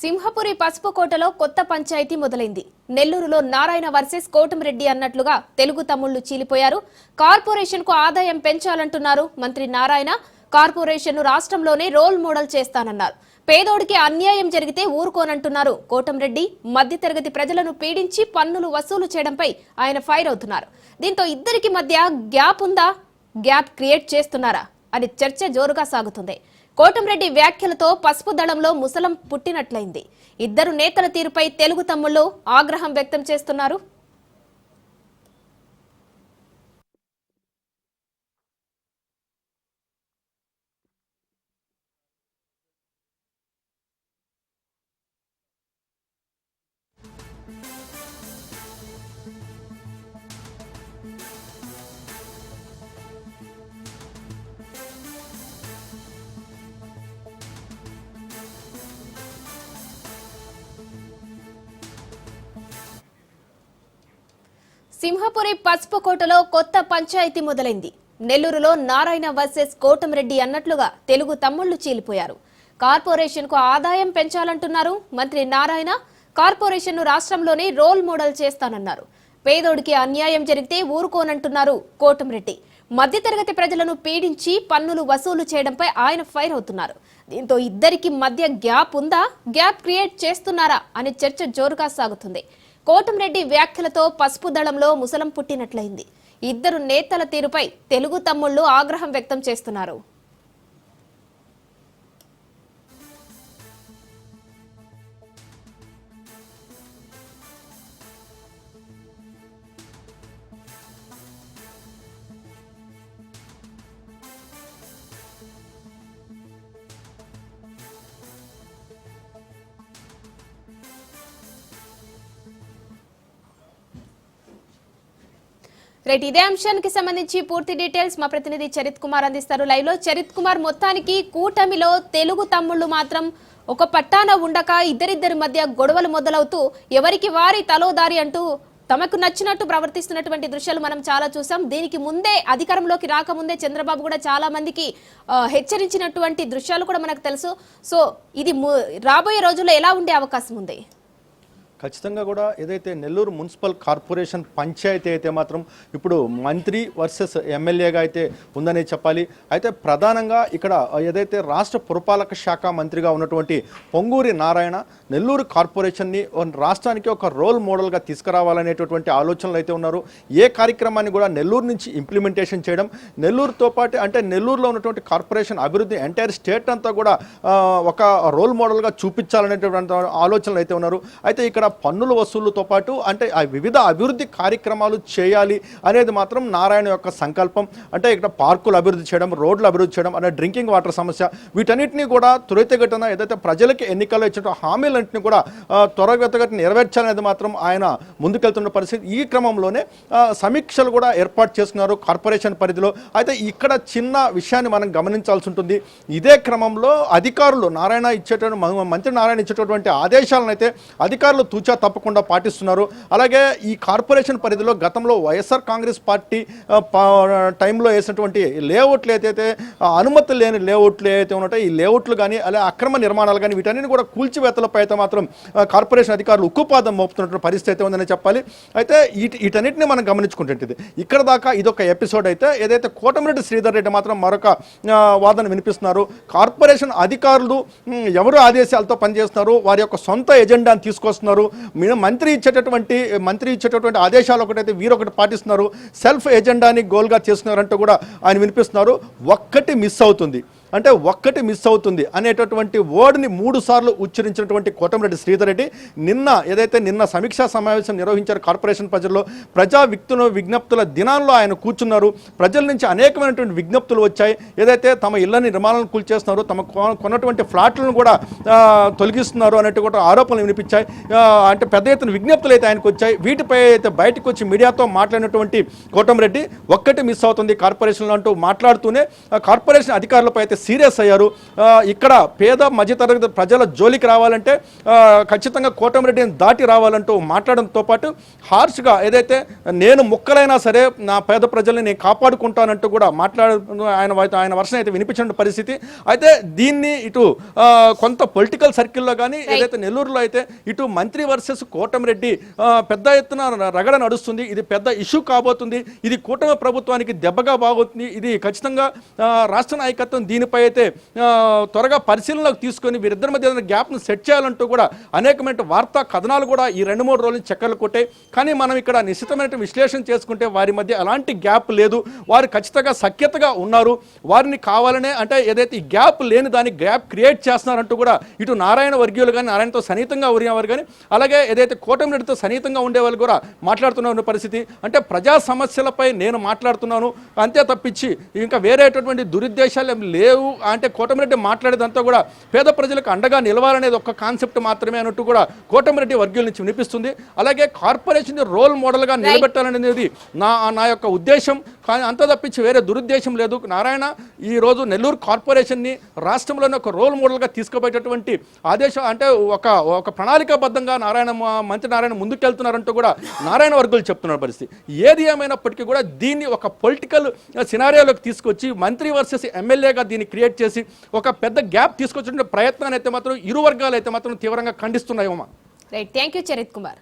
సింహపురి పసుపు కోటలో కొత్త పంచాయతీ మొదలైంది. నెల్లూరులో నారాయణ వర్సెస్ కోటమిరెడ్డి అన్నట్లుగా తెలుగు తమ్ముళ్ళు చీలిపోయారు. కార్పొరేషన్కు ఆదాయం పెంచాలంటున్నారు మంత్రి నారాయణ. కార్పొరేషన్ రాష్ట్రంలోనే రోల్ మోడల్ చేస్తానన్నారు. పేదోడికి అన్యాయం జరిగితే ఊరుకోనంటున్నారు కోటంరెడ్డి మధ్యతరగతి ప్రజలను పీడించి పన్నులు వసూలు చేయడంపై ఆయన ఫైర్ అవుతున్నారు. దీంతో ఇద్దరికి మధ్య గ్యాప్ ఉందా? గ్యాప్ క్రియేట్ చేస్తున్నారా? అని చర్చ జోరుగా సాగుతుంది. కోటంరెడ్డి వ్యాఖ్యలతో పసుపు దళంలో ముసలం పుట్టినట్లయింది. ఇద్దరు నేతల తీరుపై తెలుగు తమ్ముళ్ళు ఆగ్రహం వ్యక్తం చేస్తున్నారు. సింహపురి పసుపు కోటలో కొత్త పంచాయతీ మొదలైంది. నెల్లూరులో నారాయణ వర్సెస్ కోటంరెడ్డి అన్నట్లుగా తెలుగు తమ్ముళ్ళు చీలిపోయారు. కార్పొరేషన్కు ఆదాయం పెంచాలంటున్నారు మంత్రి నారాయణ. కార్పొరేషన్ రాష్ట్రంలోనే రోల్ మోడల్ చేస్తానన్నారు. పేదోడికి అన్యాయం జరిగితే ఊరుకోనంటున్నారు కోటంరెడ్డి మధ్యతరగతి ప్రజలను పీడించి పన్నులు వసూలు చేయడంపై ఆయన ఫైర్ అవుతున్నారు. దీంతో ఇద్దరికి మధ్య గ్యాప్ ఉందా? గ్యాప్ క్రియేట్ చేస్తున్నారా? అనే చర్చ జోరుగా సాగుతుంది. కోటంరెడ్డి వ్యాఖ్యలతో పసుపు దళంలో ముసలం పుట్టినట్లయింది. ఇద్దరు నేతల తీరుపై తెలుగు తమ్ముళ్ళు ఆగ్రహం వ్యక్తం చేస్తున్నారు. రైట్ ఇదే అంశానికి సంబంధించి పూర్తి డీటెయిల్స్ మా ప్రతినిధి చరిత్ కుమార్ అందిస్తారు. లైవ్లో చరిత్ కుమార్ మొత్తానికి కూటమిలో తెలుగు తమ్ముళ్ళు మాత్రం ఒక పట్టాన ఉండక ఇద్దరిద్దరి మధ్య గొడవలు మొదలవుతూ ఎవరికి వారి తలోదారి అంటూ తమకు నచ్చినట్టు ప్రవర్తిస్తున్నటువంటి దృశ్యాలు మనం చాలా చూసాం. దీనికి ముందే అధికారంలోకి రాకముందే చంద్రబాబు కూడా చాలా మందికి హెచ్చరించినటువంటి దృశ్యాలు కూడా మనకు తెలుసు. సో ఇది రాబోయే రోజుల్లో ఎలా ఉండే అవకాశం ఉంది? ఖచ్చితంగా కూడా ఏదైతే నెల్లూరు మున్సిపల్ కార్పొరేషన్ పంచాయతీ అయితే మాత్రం ఇప్పుడు మంత్రి వర్సెస్ ఎమ్మెల్యేగా అయితే ఉందనే చెప్పాలి. అయితే ప్రధానంగా ఇక్కడ ఏదైతే రాష్ట్ర పురపాలక శాఖ మంత్రిగా ఉన్నటువంటి పొంగూరి నారాయణ నెల్లూరు కార్పొరేషన్ని రాష్ట్రానికి ఒక రోల్ మోడల్గా తీసుకురావాలనేటటువంటి ఆలోచనలు అయితే ఉన్నారు. ఏ కార్యక్రమాన్ని కూడా నెల్లూరు నుంచి ఇంప్లిమెంటేషన్ చేయడం నెల్లూరుతో పాటు అంటే నెల్లూరులో ఉన్నటువంటి కార్పొరేషన్ అభివృద్ధి ఎంటైర్ స్టేట్ అంతా కూడా ఒక రోల్ మోడల్గా చూపించాలనేటువంటి ఆలోచనలు అయితే ఉన్నారు. అయితే ఇక్కడ పన్నుల వసూళ్ళతో పాటు అంటే ఆ వివిధ అభివృద్ధి కార్యక్రమాలు చేయాలి అనేది మాత్రం నారాయణ యొక్క సంకల్పం. అంటే ఇక్కడ పార్కులు అభివృద్ధి చేయడం రోడ్లు అభివృద్ధి చేయడం అనే డ్రింకింగ్ వాటర్ సమస్య. వీటన్నిటిని కూడా త్వరితగతిన ఏదైతే ప్రజలకి ఎన్నికల్లో ఇచ్చిన హామీలన్నింటినీ కూడా ఆ, నెరవేర్చాలనేది మాత్రం ఆయన ముందుకెళ్తున్న పరిస్థితి. ఈ క్రమంలోనే సమీక్షలు కూడా ఏర్పాటు చేసుకున్నారు కార్పొరేషన్ పరిధిలో. అయితే ఇక్కడ చిన్న విషయాన్ని మనం గమనించాల్సి ఉంటుంది. ఇదే క్రమంలో అధికారులు నారాయణ ఇచ్చేటువంటి మంత్రి నారాయణ ఇచ్చేటటువంటి ఆదేశాలను అయితే అధికారులు తూచా తప్పకుండా పాటిస్తున్నారు. అలాగే ఈ కార్పొరేషన్ పరిధిలో గతంలో వైఎస్ఆర్ కాంగ్రెస్ పార్టీ పా- టైంలో వేసినటువంటి లేఅవుట్లు ఏదైతే అనుమతి లేని లేఅవుట్లు ఏవైతే ఉన్నాయో ఈ లేఅవుట్లు కానీ అలాగే అక్రమ నిర్మాణాలు కానీ వీటన్నిటిని కూడా కూల్చివేతలపై అయితే మాత్రం కార్పొరేషన్ అధికారులు ఉక్కుపాదం మోపుతున్నటువంటి పరిస్థితి అయితే ఉందని చెప్పాలి. అయితే వీటన్నిటిని మనం గమనించుకుంటుంటుంది. ఇక్కడ దాకా ఇదొక ఎపిసోడ్ అయితే ఏదైతే కోటమిరెడ్డి శ్రీధర్ రెడ్డి మాత్రం మరొక వాదన వినిపిస్తున్నారు. కార్పొరేషన్ అధికారులు ఎవరు ఆదేశాలతో పనిచేస్తున్నారు వారి యొక్క సొంత ఎజెండాను తీసుకొస్తున్నారు. మీరు మంత్రి ఇచ్చేటటువంటి మంత్రి ఇచ్చేటటువంటి ఆదేశాలు ఒకటైతే వీరొకటి పాటిస్తున్నారు. సెల్ఫ్ ఎజెండాని గోల్గా చేస్తున్నారంటూ కూడా ఆయన వినిపిస్తున్నారు. ఒక్కటి మిస్ అవుతుంది. అంటే ఒక్కటి మిస్ అవుతుంది అనేటటువంటి వర్డ్ని మూడు సార్లు ఉచ్చరించినటువంటి కోటమిరెడ్డి శ్రీధర్ రెడ్డి నిన్న ఏదైతే నిన్న సమీక్షా సమావేశం నిర్వహించారు కార్పొరేషన్ ప్రజల్లో ప్రజా విక్తుల విజ్ఞప్తుల దినాల్లో ఆయన కూర్చున్నారు. ప్రజల నుంచి అనేకమైనటువంటి విజ్ఞప్తులు వచ్చాయి. ఏదైతే తమ ఇళ్ళని నిర్మాణాలను కూల్చేస్తున్నారు తమ కొన్నటువంటి ఫ్లాట్లను కూడా తొలగిస్తున్నారు అనేట్టు కూడా ఆరోపణలు వినిపించాయి. అంటే పెద్ద ఎత్తున విజ్ఞప్తులు అయితే ఆయనకు వచ్చాయి. వీటిపై అయితే బయటకు వచ్చి మీడియాతో మాట్లాడినటువంటి కోటమిరెడ్డి ఒక్కటి మిస్ అవుతుంది. కార్పొరేషన్లో అంటూ మాట్లాడుతూనే కార్పొరేషన్ అధికారులపై అయితే ఏదైతే సీరియస్ అయ్యారు. ఇక్కడ పేద మధ్యతరగతి ప్రజల జోలికి రావాలంటే ఖచ్చితంగా కోటమిరెడ్డిని దాటి రావాలంటూ మాట్లాడడంతో పాటు హార్ష్గా ఏదైతే నేను ముక్కలైనా సరే నా పేద ప్రజల్ని నేను కాపాడుకుంటానంటూ కూడా మాట్లాడు ఆయన ఆయన వర్షం అయితే వినిపించిన పరిస్థితి. అయితే దీన్ని ఇటు కొంత పొలిటికల్ సర్కిల్లో కానీ ఏదైతే నెల్లూరులో అయితే ఇటు మంత్రి వర్సెస్ కోటమిరెడ్డి పెద్ద ఎత్తున రగడ నడుస్తుంది. ఇది పెద్ద ఇష్యూ కాబోతుంది. ఇది కూటమి ప్రభుత్వానికి దెబ్బగా బాగుతుంది ఇది ఖచ్చితంగా రాష్ట్ర నాయకత్వం దీనిపై అయితే త్వరగా పరిశీలనలోకి తీసుకొని వీరిద్దరి మధ్య ఏదైనా గ్యాప్ను సెట్ చేయాలంటూ కూడా అనేకమైన వార్తా కథనాలు కూడా ఈ రెండు మూడు రోజులు చక్కర్లు కొట్టాయి. కానీ మనం ఇక్కడ నిశ్చితమైన విశ్లేషణ చేసుకుంటే వారి మధ్య ఎలాంటి గ్యాప్ లేదు. వారు ఖచ్చితంగా సఖ్యతగా ఉన్నారు. వారిని కావాలనే అంటే ఏదైతే ఈ గ్యాప్ లేని దాన్ని గ్యాప్ క్రియేట్ చేస్తున్నారంటూ కూడా ఇటు నారాయణ వర్గీయులు కానీ నారాయణతో సన్నిహితంగా ఉరినవారు కానీ అలాగే ఏదైతే కోటమిరెడ్డితో సన్నిహితంగా ఉండేవాళ్ళు కూడా మాట్లాడుతున్న పరిస్థితి. అంటే ప్రజా సమస్యలపై నేను మాట్లాడుతున్నాను. అంతే తప్పించి ఇంకా వేరేటటువంటి దురుద్దేశాలు లేవు. లేవు అంటే కోటమిరెడ్డి మాట్లాడేదంతా కూడా పేద ప్రజలకు అండగా నిలవాలనేది ఒక కాన్సెప్ట్ మాత్రమే అన్నట్టు కూడా కోటమిరెడ్డి వర్గీయుల నుంచి వినిపిస్తుంది. అలాగే కార్పొరేషన్ రోల్ మోడల్గా నిలబెట్టాలనేది నా నా యొక్క ఉద్దేశం. కానీ అంత తప్పించి వేరే దురుద్దేశం లేదు. నారాయణ ఈ రోజు నెల్లూరు కార్పొరేషన్ని రాష్ట్రంలోనే ఒక రోల్ మోడల్గా తీసుకుపోయేటటువంటి ఆదేశం అంటే ఒక ఒక ప్రణాళికాబద్ధంగా నారాయణ మంత్రి నారాయణ ముందుకెళ్తున్నారంటూ కూడా నారాయణ వర్గులు చెప్తున్న పరిస్థితి. ఏది ఏమైనప్పటికీ కూడా దీన్ని ఒక పొలిటికల్ సినారియోలోకి తీసుకొచ్చి మంత్రి వర్సెస్ ఎమ్మెల్యేగా దీన్ని క్రియేట్ చేసి ఒక పెద్ద గ్యాప్ తీసుకొచ్చే ప్రయత్నాన్ని అయితే మాత్రం ఇరు వర్గాలు అయితే మాత్రం తీవ్రంగా ఖండిస్తున్నాయి right thank you Charith Kumar